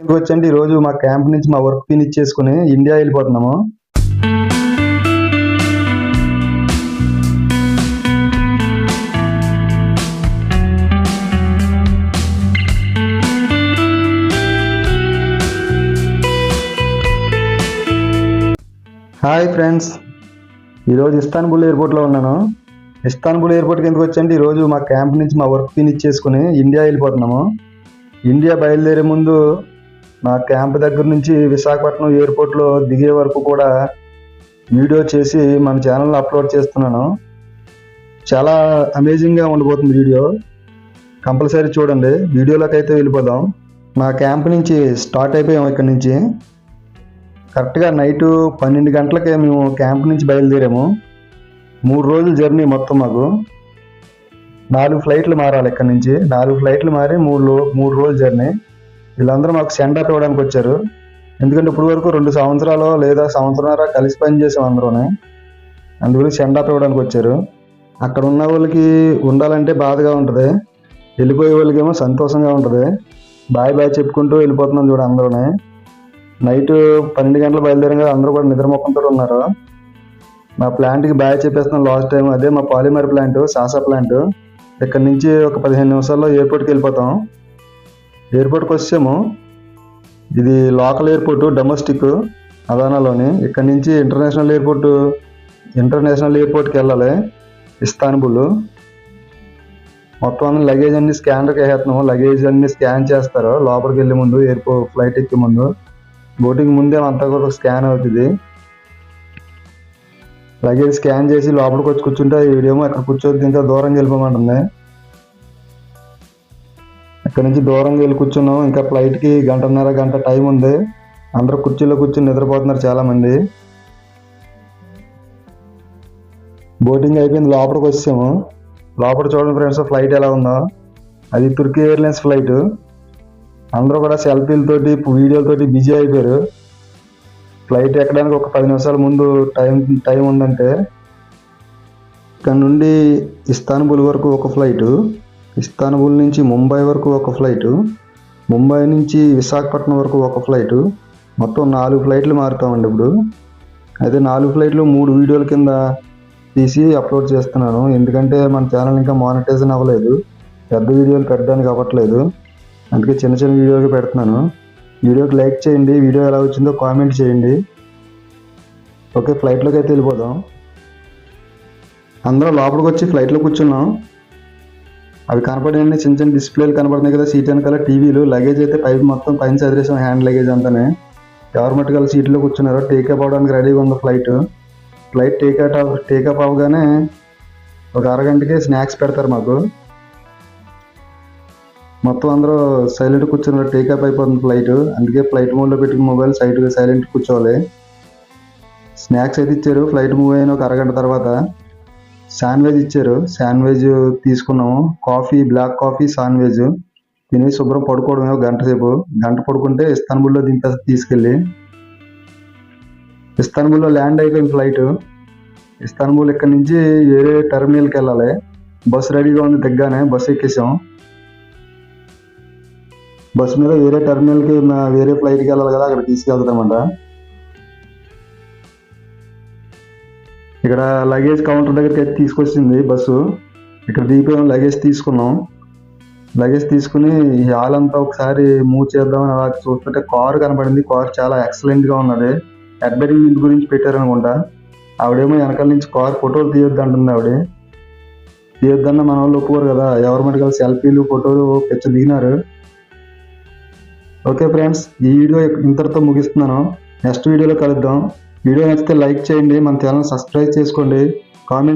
ఎందుకు వచ్చండి. ఈరోజు మా క్యాంప్ నుంచి మా వర్క్ ఫినిష్ చేసుకుని ఇండియా వెళ్ళిపోతున్నాము. హాయ్ ఫ్రెండ్స్ ఈరోజు ఇస్తాన్బుల్ ఎయిర్పోర్ట్లో ఉన్నాను. ఇస్తాన్బుల్ ఎయిర్పోర్ట్కి ఎందుకు వచ్చండి? ఈరోజు మా క్యాంప్ నుంచి మా వర్క్ ఫినిష్ చేసుకుని ఇండియా వెళ్ళిపోతున్నాము. ఇండియా బయలుదేరే ముందు నా క్యాంప్ దగ్గర నుంచి విశాఖపట్నం ఎయిర్పోర్ట్లో దిగే వరకు కూడా వీడియో చేసి మన ఛానల్లో అప్లోడ్ చేస్తున్నాను. చాలా అమేజింగ్గా ఉండబోతుంది వీడియో. కంపల్సరీ చూడండి. వీడియోలోకి అయితే వెళ్ళిపోదాం. మా క్యాంప్ నుంచి స్టార్ట్ అయిపోయాం ఇక్కడ నుంచి. కరెక్ట్గా నైట్ పన్నెండు గంటలకే మేము క్యాంప్ నుంచి బయలుదేరాము. మూడు రోజుల జర్నీ మొత్తం మాకు. నాలుగు ఫ్లైట్లు మారాలి ఇక్కడ నుంచి. నాలుగు ఫ్లైట్లు మారి మూడు మూడు రోజుల జర్నీ. వీళ్ళందరూ మాకు సెండ్ అప్ ఇవ్వడానికి వచ్చారు. ఎందుకంటే ఇప్పుడు వరకు రెండు సంవత్సరాలు లేదా సంవత్సరాల కలిసి పనిచేసాం అందరూనే. అందుగురించి సెండ్ అప్ ఇవ్వడానికి వచ్చారు. అక్కడ ఉన్న వాళ్ళకి ఉండాలంటే బాధగా ఉంటుంది. వెళ్ళిపోయే వాళ్ళకేమో సంతోషంగా ఉంటుంది. బాయ్ బాయ్ చెప్పుకుంటూ వెళ్ళిపోతున్నాం చూడ అందరూనే. నైట్ పన్నెండు గంటలు బయలుదేరాం కదా అందరూ కూడా నిద్రమొక్కంతో ఉన్నారు. మా ప్లాంట్కి బాయ్ చెప్పేస్తున్నాం లాస్ట్ టైం అదే మా పాలిమర్ ప్లాంట్ సాసా ప్లాంట్ ఇక్కడ నుంచి ఒక పదిహేను నిమిషాల్లో ఎయిర్పోర్ట్కి వెళ్ళిపోతాం. ఎయిర్పోర్ట్కి వచ్చాము ఇది లోకల్ ఎయిర్పోర్ట్ డొమెస్టిక్ అదానాలోని. ఇక్కడ నుంచి ఇంటర్నేషనల్ ఎయిర్పోర్ట్ ఇంటర్నేషనల్ ఎయిర్పోర్ట్కి వెళ్ళాలి ఇస్తాన్బుల్. మొత్తం అన్ని లగేజ్ అన్ని స్కానర్కి వేసేస్తున్నాము లగేజ్ అన్ని స్కాన్ చేస్తారు. లోపలికి వెళ్ళే ముందు ఎయిర్పోర్ట్ ఫ్లైట్ ఎక్కే ముందు. బోటింగ్ ముందే అంతా కూడా స్కాన్ అవుతుంది. లగేజ్ స్కాన్ చేసి లోపలికి వచ్చి కూర్చుంటే వీడియోమో అక్కడ కూర్చోద్ది? ఇంకా దూరం వెళ్ళిపోమంటుంది. ఇక్కడ నుంచి దూరంగా వెళ్ళి కూర్చున్నాం. ఇంకా ఫ్లైట్కి గంటన్నర గంట టైం ఉంది. అందరూ కుర్చీలో కూర్చుని నిద్రపోతున్నారు చాలా మంది బోటింగ్ అయిపోయింది లోపలికి వచ్చాము. లోపల చూడండి ఫ్రెండ్స్ ఫ్లైట్ ఎలా ఉందో. అది తుర్కీ ఎయిర్లైన్స్ ఫ్లైట్. అందరూ కూడా సెల్ఫీలతోటి వీడియోలతోటి బిజీ అయిపోయారు. ఫ్లైట్ ఎక్కడానికి ఒక పది నిమిషాల ముందు టైం టైం ఉందంటే ఇక్కడ నుండి ఇస్తాన్బుల్ వరకు ఒక ఫ్లైట్. ఇస్తాన్బుల్ నుంచి ముంబై వరకు ఒక ఫ్లైటు ముంబై నుంచి విశాఖపట్నం వరకు ఒక ఫ్లైట్. మొత్తం నాలుగు ఫ్లైట్లు మారుతామండి ఇప్పుడు. అయితే నాలుగు ఫ్లైట్లు మూడు వీడియోల కింద తీసి అప్లోడ్ చేస్తున్నాను. ఎందుకంటే మన ఛానల్ ఇంకా మానిటైజేషన్ అవ్వలేదు. పెద్ద వీడియోలు పెట్టడానికి అవ్వట్లేదు. అందుకే చిన్న చిన్న వీడియోకి పెడుతున్నాను. వీడియోకి లైక్ చేయండి. వీడియో ఎలా వచ్చిందో కామెంట్ చేయండి. ఓకే ఫ్లైట్లోకి అయితే వెళ్ళిపోదాం. అందరూ లోపలికి వచ్చి ఫ్లైట్లో కూర్చున్నాం. అవి కనపడిన చిన్న చిన్న డిస్ప్లేలు కనపడుతున్నాయి కదా సీట్ వెనకాల టీవీలు లగేజ్ అయితే పైపు మొత్తం పైన చదివేసాం హ్యాండ్ లగేజ్ అంతానే. ఎవరు గల సీట్లో కూర్చున్నారు టేకప్ అవడానికి రెడీగా ఉంది ఫ్లైట్ ఫ్లైట్ టేకప్ టేకప్ అవగానే ఒక అరగంటకి స్నాక్స్ పెడతారు మాకు. మొత్తం అందరూ సైలెంట్ కూర్చున్నారు టేకప్ అయిపోతుంది ఫ్లైట్ అందుకే ఫ్లైట్ మోడ్లో పెట్టుకుని మొబైల్ సైట్ సైలెంట్ కూర్చోవాలి. స్నాక్స్ అయితే ఇచ్చారు ఫ్లైట్ మూవ్ అయిన ఒక అరగంట తర్వాత. శాండ్విచ్ ఇచ్చారు. శాండ్విచ్ తీసుకున్నాము. కాఫీ బ్లాక్ కాఫీ శాండ్విచ్ తిని శుభ్రం పడుకోవడమే ఒక గంట సేపు. గంట పడుకుంటే ఇస్తాన్బుల్లో దింపేసి తీసుకెళ్ళి. ఇస్తాన్బుల్లో ల్యాండ్ అయిపోయింది ఫ్లైట్ ఇస్తాన్బుల్ ఇక్కడ నుంచి వేరే టెర్మినల్కి వెళ్ళాలి. బస్సు రెడీగా ఉంది దగ్గరనే. బస్సు ఎక్కేసాం. బస్సు మీద వేరే టెర్మినల్కి వేరే ఫ్లైట్కి వెళ్ళాలి కదా అక్కడ తీసుకెళ్తామంట. ఇక్కడ లగేజ్ కౌంటర్ దగ్గరికి అయితే తీసుకొచ్చింది బస్సు. ఇక్కడ దిగిపోయాం లగేజ్ తీసుకున్నాం. లగేజ్ తీసుకుని హాల్ అంతా ఒకసారి మూవ్ చేద్దామని అలా చూస్తుంటే కార్ కనపడింది. కార్ చాలా ఎక్సలెంట్గా ఉన్నది. అడ్వర్టైజ్మెంట్ గురించి పెట్టారనుకుంటా. ఆవిడేమో వెనకాల నుంచి కార్ ఫోటోలు తీయొద్దు అంటుంది ఆవిడ. తీయొద్దన్న మన వాళ్ళు ఒప్పుకోరు కదా. ఎవరి మటుకు సెల్ఫీలు ఫోటోలు పెచ్చ దిగినారు. ఓకే ఫ్రెండ్స్ ఈ వీడియో ఇంతటితో ముగిస్తున్నాను. నెక్స్ట్ వీడియోలో కలుద్దాం. వీడియో నచ్చితే లైక్ చేయండి మన ఛానల్ సబ్స్క్రైబ్ చేసుకోండి. కామెంట్